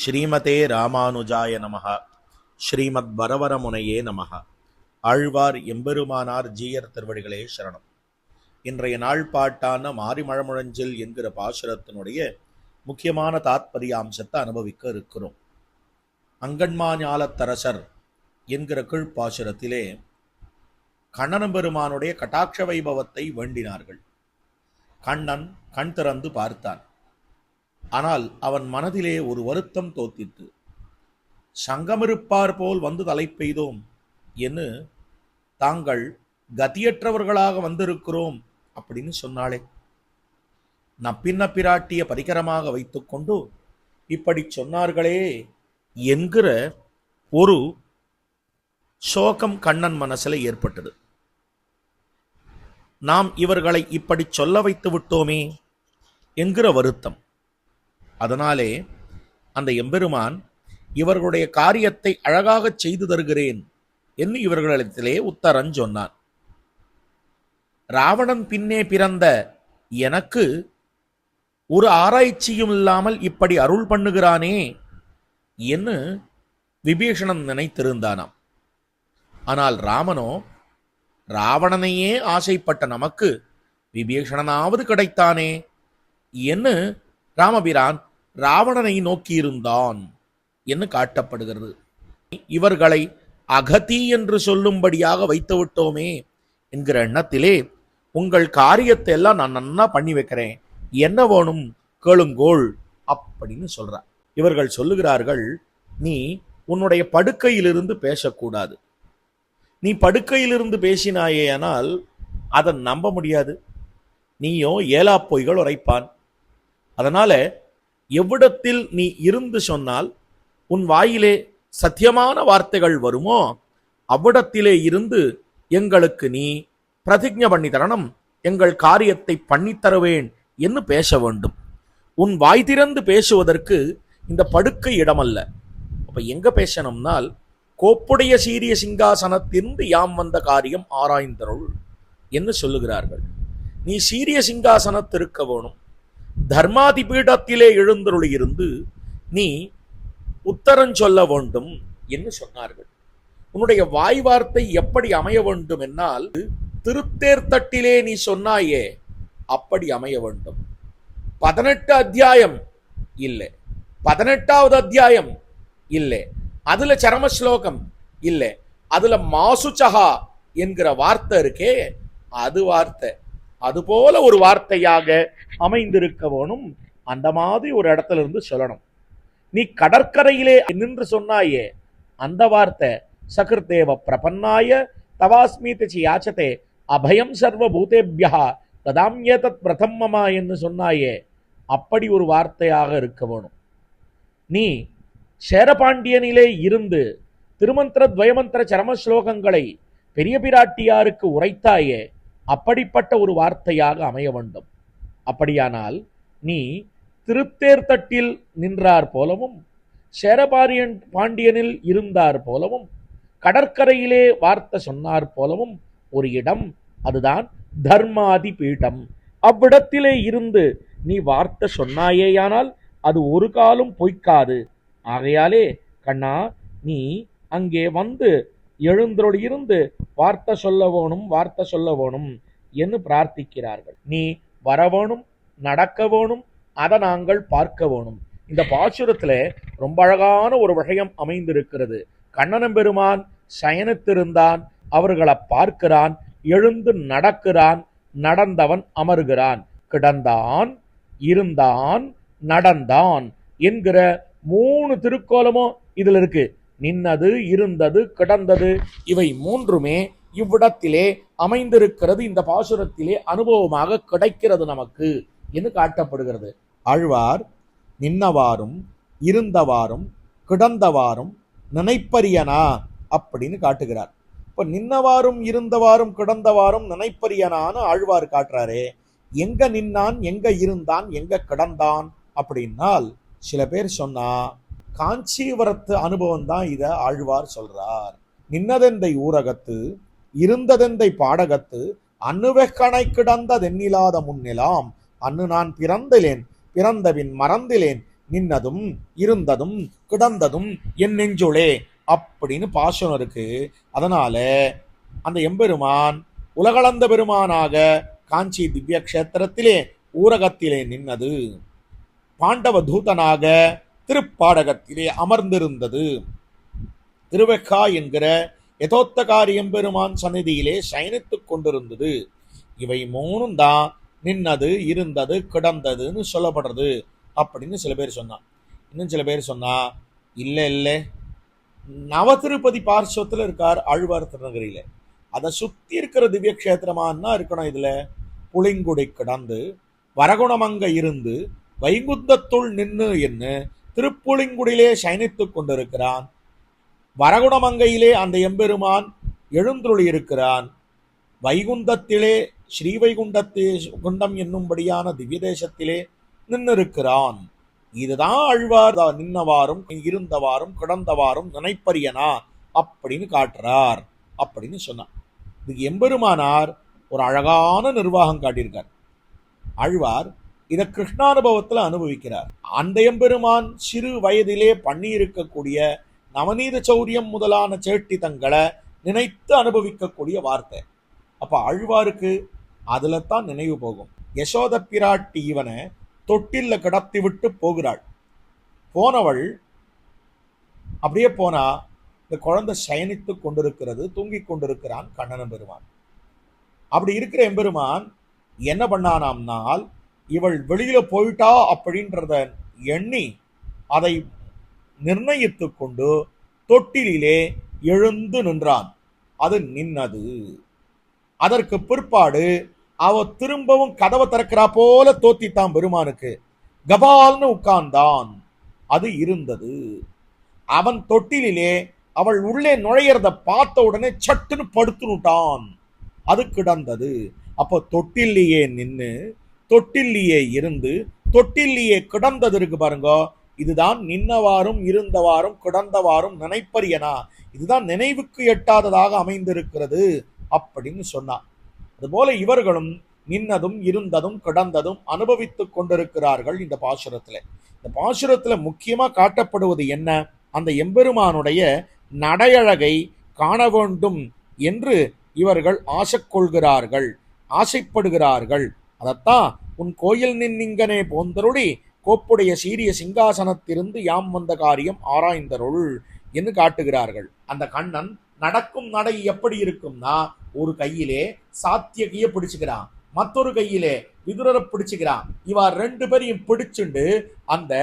ஸ்ரீமதே ராமானுஜாய நமஹ. ஸ்ரீமத் பரவரமுனையே நமஹ. ஆழ்வார் எம்பெருமானார் ஜீயர் திருவடிகளே சரணம். இன்றைய நாள் பாட்டான மாரிமழமுழஞ்சில் என்கிற பாசுரத்தினுடைய முக்கியமான தாத்பரிய அம்சத்தை அனுபவிக்க இருக்கிறோம். அங்கன்மாஞாலத்தரசர் என்கிற கீழ்ப்பாசுரத்திலே கண்ணன் பெருமானுடைய கட்டாட்ச வைபவத்தை வேண்டினார்கள். கண்ணன் கண் திறந்து பார்த்தான். ஆனால் அவன் மனதிலே ஒரு வருத்தம் தோத்திற்று. சங்கமிருப்பார் போல் வந்து தலை பெய்தோம் என்று தாங்கள் கதியற்றவர்களாக வந்திருக்கிறோம் அப்படின்னு சொன்னாளே. நப்பின்ன பிராட்டிய பரிகரமாக வைத்துக்கொண்டு இப்படி சொன்னார்களே என்கிற ஒரு சோகம் கண்ணன் மனசில் ஏற்பட்டது. நாம் இவர்களை இப்படி சொல்ல வைத்து விட்டோமே என்கிற வருத்தம். அதனாலே அந்த எம்பெருமான் இவர்களுடைய காரியத்தை அழகாகச் செய்து தருகிறேன் என்று இவர்களிடத்திலே உத்தரன் சொன்னான். ராவணன் பின்னே பிறந்த எனக்கு ஒரு ஆராய்ச்சியும் இல்லாமல் இப்படி அருள் பண்ணுகிறானே என்று விபீஷணன் நினைத்திருந்தானாம். ஆனால் ராமனோ ராவணனையே ஆசைப்பட்ட நமக்கு விபீஷணனாவது கிடைத்தானே என்று ராமபிரான் ராவணனை நோக்கியிருந்தான் என்று காட்டப்படுகிறது. இவர்களை அகதி என்று சொல்லும்படியாக வைத்து விட்டோமே என்கிற எண்ணத்திலே உங்கள் காரியத்தை எல்லாம் நான் நன்னா பண்ணி வைக்கிறேன். என்ன வேணும் கேளுங்கோள் அப்படின்னு சொல்றார். இவர்கள் சொல்லுகிறார்கள் நீ உன்னுடைய படுக்கையிலிருந்து பேசக்கூடாது. நீ படுக்கையிலிருந்து பேசினாயேயானால் அதை நம்ப முடியாது. நீயோ ஏலா பொய்கள் உரைப்பான். அதனால எவ்விடத்தில் நீ இருந்து சொன்னால் உன் வாயிலே சத்தியமான வார்த்தைகள் வருமோ? அவ்விடத்திலே இருந்து எங்களுக்கு நீ பிரதிஜ்ஞ பண்ணி தரணும் எங்கள் காரியத்தை பண்ணித் தருவேன் என்று பேச வேண்டும். உன் வாய் திறந்து பேசுவதற்கு இந்த படுக்கை இடமல்ல. அப்ப எங்க பேசணும்னால் கோப்புடைய சீரிய சிங்காசனத்திலிருந்து யாம் வந்த காரியம் ஆராய்ந்தருள் என்று சொல்லுகிறார்கள். நீ சீரிய சிங்காசனத்திருக்க வேணும் தர்மாதி பீடத்திலே எழுந்தருளி இருந்து நீ உத்தரம் சொல்ல வேண்டும் என்று சொன்னார்கள். உன்னுடைய வாய் வார்த்தை எப்படி அமைய வேண்டும் என்னால் திருத்தேர்த்தட்டிலே நீ சொன்னாயே அப்படி அமைய வேண்டும். பதினெட்டு அத்தியாயம் இல்லை. பதினெட்டாவது அத்தியாயம் இல்லை. அதுல சரம ஸ்லோகம் இல்லை. அதுல மாசுச்சகா என்கிற வார்த்தை இருக்கே அது வார்த்தை. அதுபோல ஒரு வார்த்தையாக அமைந்திருக்க வேணும் அந்த மாதிரி ஒரு இடத்துல இருந்து சொல்லணும். நீ கடற்கரையிலே நின்று சொன்னாயே அந்த வார்த்தை சகிருத்தேவ பிரபன்னாய தவாஸ்மீதி யாச்சதே அபயம் சர்வ பூதேபியா ததாம்யேதத் பிரதம்மமா என்று சொன்னாயே அப்படி ஒரு வார்த்தையாக இருக்க வேணும் நீ சேரபாண்டியனிலே இருந்து திருமந்திர துவயமந்திர சரம ஸ்லோகங்களை பெரிய பிராட்டியாருக்கு உரைத்தாயே அப்படிப்பட்ட ஒரு வார்த்தையாக அமைய வேண்டும். அப்படியானால் நீ திருத்தேர்த்தட்டில் நின்றார் போலவும் சேரபாரியன் பாண்டியனில் இருந்தார் போலவும் கடற்கரையிலே வார்த்தை சொன்னார் போலவும் ஒரு இடம் அதுதான் தர்மாதி பீடம். அவ்விடத்திலே இருந்து நீ வார்த்தை சொன்னாயேயானால் அது ஒரு காலம் பொய்க்காது. ஆகையாலே கண்ணா நீ அங்கே வந்து எழுந்தரோடு இருந்து வார்த்தை சொல்ல வேணும் வார்த்தை சொல்ல வேணும் என்று பிரார்த்திக்கிறார்கள். நீ வரவேணும் நடக்க வேணும் அதை நாங்கள் பார்க்க வேணும். இந்த பாசுரத்தில் ரொம்ப அழகான ஒரு விஷயம் அமைந்திருக்கிறது. கண்ணனம் பெருமான் சயனித்திருந்தான் அவர்களை பார்க்கிறான் எழுந்து நடக்கிறான் நடந்தவன் அமர்கிறான். கிடந்தான் இருந்தான் நடந்தான் என்கிற மூணு திருக்கோலமும் இதில் இருக்கு நின்னது இருந்தது கிடந்தது. இவை மூன்றுமே இவ்விடத்திலே அமைந்திருக்கிறது. இந்த பாசுரத்திலே அனுபவமாக கிடைக்கிறது நமக்கு என்று காட்டப்படுகிறது. ஆழ்வார் நின்னவாறும் இருந்தவாறும் கிடந்தவாறும் நினைப்பரியனா அப்படின்னு காட்டுகிறார். இப்ப நின்னவாறும் இருந்தவாறும் கிடந்தவாறும் நினைப்பரியனான்னு ஆழ்வார் காட்டுறாரே. எங்க நின்னான் எங்க இருந்தான் எங்க கிடந்தான் அப்படின்னால் சில பேர் சொன்னா காஞ்சிபுரத்து அனுபவம் தான் இதை ஆழ்வார் சொல்றார். நின்னதெந்தை ஊரகத்து இருந்ததெந்தை பாடகத்து அன்னுவெக்கணை கிடந்ததென்னிலாத முன்னிலாம் அன்னு நான் பிறந்திலேன் பிறந்தபின் மறந்திலேன் நின்னதும் இருந்ததும் கிடந்ததும் என் நெஞ்சுளே அப்படின்னு பாசனம் இருக்கு. அதனால அந்த எம்பெருமான் உலகளந்த பெருமானாக காஞ்சி திவ்ய கஷேத்திரத்திலே ஊரகத்திலே நின்னது. பாண்டவ தூதனாக திருப்பாடகத்திலே அமர்ந்திருந்தது. திருவெக்கா என்கிற யதோத்தகாரி எம்பெருமான் சந்நிதியிலே சயனித்துக் கொண்டிருந்தது. இவை மூணும் தான் நின்னது இருந்தது கிடந்ததுன்னு சொல்லப்படுறது அப்படின்னு சில பேர் சொன்னான் இன்னும் சில பேர் சொன்னா இல்லை இல்லை. நவ திருப்பதி பார்শ্বத்துல இருக்கார் ஆழ்வார் திருநகரியில அதை சுற்றி இருக்கிற திவ்ய கஷேத்திரமான்னா இருக்கணும் இதில். புளிங்குடி கிடந்து வரகுணமங்க இருந்து வைகுந்தத்துள் நின்று என்ன திருப்புளிங்குடியிலே சயனித்துக் கொண்டிருக்கிறான். வரகுணமங்கையிலே அந்த எம்பெருமான் எழுந்துருளி இருக்கிறான் வைகுந்தத்திலே ஸ்ரீவைகுண்டத்தே குண்டம் என்னும்படியான திவ்ய தேசத்திலே நின்னிருக்கிறான். இதுதான் அழ்வார் நின்னவாறும் இருந்தவாறும் கிடந்தவாறும் நினைப்பரியனா? அப்படின்னு காட்டுறார். அப்படின்னு சொன்னார் இதுக்கு எம்பெருமானார் ஒரு அழகான நிர்வாகம் காட்டியிருக்கார். ஆழ்வார் இதை கிருஷ்ணானுபவத்தில் அனுபவிக்கிறார். அந்த எம்பெருமான் சிறு வயதிலே பண்ணியிருக்கக்கூடிய நவநீத சௌரியம் முதலான சேட்டித்தங்களை நினைத்து அனுபவிக்கக்கூடிய வார்த்தை. அப்போ ஆழ்வாருக்கு அதில் தான் நினைவு போகும். யசோத பிராட்டி இவனை தொட்டில்ல கடத்தி விட்டு போகிறாள். போனவள் அப்படியே போனா இந்த குழந்தை சயனித்து கொண்டிருக்கிறது தூங்கிக் கொண்டிருக்கிறான் கண்ணன் பெருமான். அப்படி இருக்கிற எம்பெருமான் என்ன பண்ணானாம்னால் இவள் வெளியில போயிட்டா அப்படின்றத எண்ணி அதை நிர்ணயித்து கொண்டு தொட்டிலே எழுந்து நின்றான். அது நின்னது. அதற்கு பிற்பாடு அவ திரும்பவும் கதவை திறக்கிறா போல தோத்தித்தான் பெருமானுக்கு. கபால்னு உட்கார்ந்தான். அது இருந்தது. அவன் தொட்டிலே அவள் உள்ளே நுழையிறத பார்த்த உடனே சட்டுன்னு படுத்துனுட்டான் அது கிடந்தது. அப்போ தொட்டிலேயே நின்று தொட்டில்லியே இருந்து தொட்டில்லியே கிடந்தது இருக்கு பாருங்க இதுதான் நின்னவாறும் இருந்தவாறும் கிடந்தவாறும் நினைப்பரியனா இதுதான் நினைவுக்கு எட்டாததாக அமைந்திருக்கிறது அப்படின்னு சொன்னான். அதுபோல இவர்களும் நின்னதும் இருந்ததும் கிடந்ததும் அனுபவித்துக் கொண்டிருக்கிறார்கள் இந்த பாசுரத்துல. இந்த பாசுரத்துல முக்கியமா காட்டப்படுவது என்ன? அந்த எம்பெருமானுடைய நடையழகை காண வேண்டும் என்று இவர்கள் ஆசை கொள்கிறார்கள் ஆசைப்படுகிறார்கள். அதத்தான் உன் கோயில் நின்னிங்கனே போந்தருளி கோப்புடைய சீரிய சிங்காசனத்திலிருந்து யாம் வந்த காரியம் ஆராய்ந்தருள் என்று காட்டுகிறார்கள். அந்த கண்ணன் நடக்கும் நடை எப்படி இருக்கும்னா ஒரு கையிலே சாத்தியகிய பிடிச்சுக்கிறான் மற்றொரு கையிலே விதுரரை பிடிச்சுக்கிறான். இவா ரெண்டு பேரையும் பிடிச்சுண்டு அந்த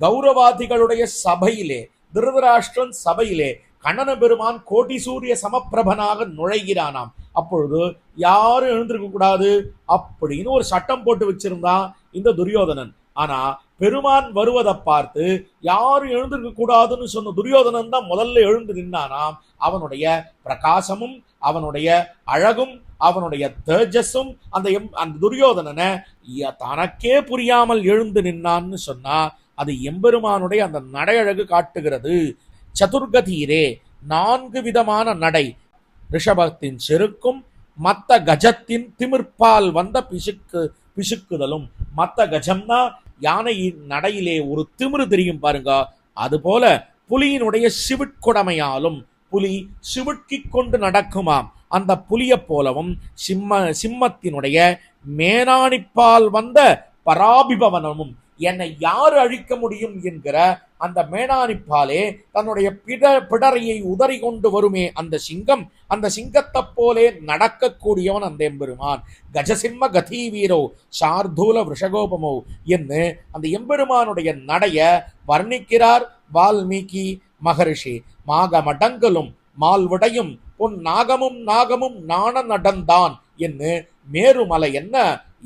கௌரவாதிகளுடைய சபையிலே திருதராஷ்டிரன் சபையிலே கண்ணன பெருமான் கோடி சூரிய சமப்பிரபனாக நுழைகிறானாம். அப்பொழுது யாரும் எழுந்திருக்க கூடாது அப்படின்னு ஒரு சட்டம் போட்டு வச்சிருந்தான் இந்த துரியோதனன். ஆனா பெருமான் வருவதை பார்த்து யாரும் எழுந்திருக்க கூடாதுன்னு சொன்ன துரியோதனன் தான் முதல்ல எழுந்து நின்னானாம் அவனுடைய பிரகாசமும் அவனுடைய அழகும் அவனுடைய தேஜஸும் அந்த எம் அந்த துரியோதனனை தனக்கே புரியாமல் எழுந்து நின்னான்னு சொன்னா அது எம்பெருமானுடைய அந்த நடையழகு காட்டுகிறது. சதுர்கதீரே நான்கு விதமான நடை. ரிஷபத்தின் செருக்கும் மத்த கஜத்தின் திமிர்ப்பால் வந்த பிசுக்கு பிசுக்குதலும். மத்த கஜம்னா யானையின் நடையிலே ஒரு திமிரு தெரியும் பாருங்க. அதுபோல புலியினுடைய சிவிட்கொடமையாலும் புலி சிவிட்கிக் கொண்டு நடக்குமாம். அந்த புலியைப் போலவும் சிம்ம சிம்மத்தினுடைய மேனாணிப்பால் வந்த பராபிபவனமும் என்னை யார் அழிக்க முடியும் என்கிற அந்த மேனானிப்பாலே தன்னுடைய பிட பிடரையை உதறி கொண்டு வருமே அந்த சிங்கம் அந்த சிங்கத்தைப் போலே நடக்கக்கூடியவன் அந்த எம்பெருமான் கஜசிம்ம கதி வீரோ சார்தூல விஷகோபமோ என்று அந்த எம்பெருமானுடைய நடைய வர்ணிக்கிறார் வால்மீகி மகரிஷி. மாக மடங்களும் மால்விடையும் பொன் நாகமும் நாகமும் நாண நடந்தான் என்று மேருமலை என்ன?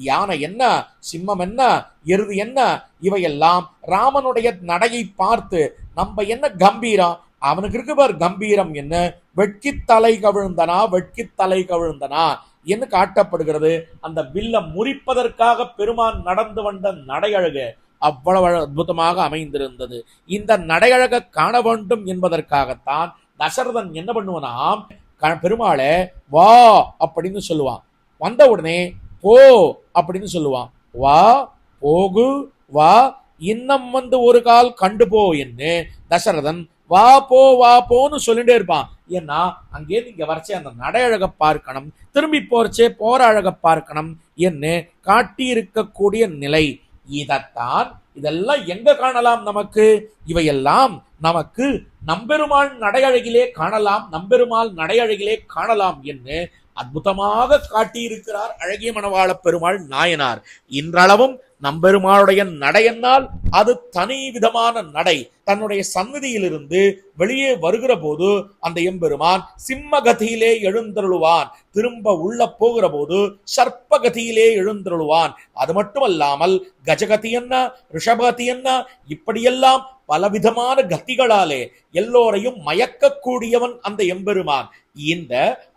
யானை என்ன சிம்மம் என்ன எருது என்ன இவையெல்லாம் ராமனுடைய நடையை பார்த்து நம்ம என்ன கம்பீரம்? அவனுக்கு இருக்கு பார் கம்பீரம் என்ன? வெட்கி தலை கவிழ்ந்தனா வெட்கி தலை கவிழ்ந்தனா என்று காட்டப்படுகிறது. அந்த வில்ல முறிப்பதற்காக பெருமான் நடந்து வந்த நடையழகு அவ்வளவு அற்புதமாக அமைந்திருந்தது. இந்த நடையழக காண வேண்டும் என்பதற்காகத்தான் தசரதன் என்ன பண்ணுவனாம்? க- பெருமாளை வா அப்படின்னு சொல்லுவான். வந்த உடனே போ அப்படின்னு சொல்லுவான். வா போகு வா இன்னம் வந்து ஒரு கால் கண்டு போ என்று தசரதன் வா போ வா போன்னு சொல்லிட்டே இருப்பான். ஏன்னா அங்கே இங்க வரைச்சே அந்த நடை அழக பார்க்கணும் திரும்பி போறச்சே போற அழக பார்க்கணும் என்று காட்டி இருக்கக்கூடிய நிலை. இதத்தான் இதெல்லாம் எங்க காணலாம் நமக்கு? இவையெல்லாம் நமக்கு நம்பெருமாள் நடையழகிலே காணலாம் நம்பெருமாள் நடையழகிலே காணலாம் என்று அற்புதமாக காட்டியிருக்கிறார் அழகிய மணவாள பெருமாள் நாயனார். இன்றளவும் நம்பெருமாளுடைய நடையென்னால் அது தனி விதமான நடை. தன்னுடைய சந்நிதியிலிருந்து வெளியே வருகிற போது அந்த எம்பெருமான் சிம்மகதியிலே எழுந்தருளுவான். திரும்ப உள்ள போகிற போது சர்ப்பகதியிலே எழுந்தருளுவான். அது மட்டுமல்லாமல் கஜகதி என்ன ரிஷபகதி என்ன இப்படியெல்லாம் பலவிதமான கத்திகளாலே எல்லோரையும் மயக்கக்கூடியவன் அந்த எம்பெருமான். இந்த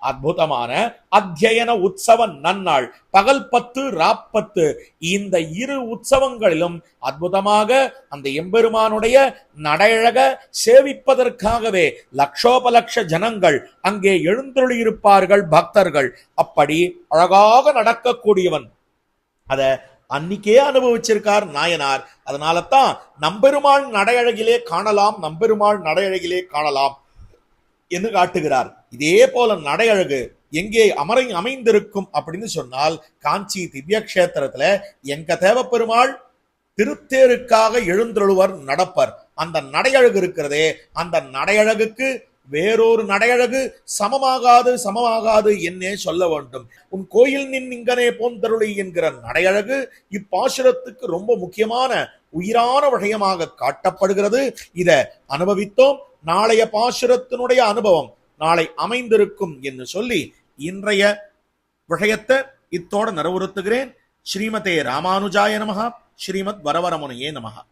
அற்புதமான அத்தியன உற்சவ நன்னாள் பகல் பத்து ராப்பத்து இந்த இரு உற்சவங்களிலும் அற்புதமாக அந்த எம்பெருமானுடைய நடையழக சேவிப்பதற்காகவே லட்சோபலட்ச ஜனங்கள் அங்கே எழுந்தொழியிருப்பார்கள் பக்தர்கள். அப்படி அழகாக நடக்கக்கூடியவன். அத அன்னிக்கே அனுபவிச்சிருக்கார் நாயனார். அதனால தான் நம்பெருமாள் நடையழகிலே காணலாம் நம்பெருமாள் நடையழகிலே காணலாம் என்று காட்டுகிறார். இதே போல நடையழகு எங்கே அமரை அமைந்திருக்கும் அப்படின்னு சொன்னால் காஞ்சி திவ்ய கஷேத்திரத்துல எங்க தேவப்பெருமாள் திருத்தேருக்காக எழுந்தருளுவர் நடப்பர். அந்த நடையழகு இருக்கிறதே அந்த நடையழகுக்கு வேறொரு நடையழகு சமமாகாது சமமாகாது என்னே சொல்ல வேண்டும். உன் கோயில் நின் இங்கனே போந்தருளி என்கிற நடையழகு இப்பாசுரத்துக்கு ரொம்ப முக்கியமான உயிரான விஷயமாக காட்டப்படுகிறது. இத அனுபவித்தோம். நாளைய பாசுரத்தினுடைய அனுபவம் நாளை அமைந்திருக்கும் என்று சொல்லி இன்றைய விஷயத்தை இத்தோடு நிறைவுறுத்துகிறேன். ஸ்ரீமதே ராமானுஜாய நமகா ஸ்ரீமத் வரவரமுனையே நமகா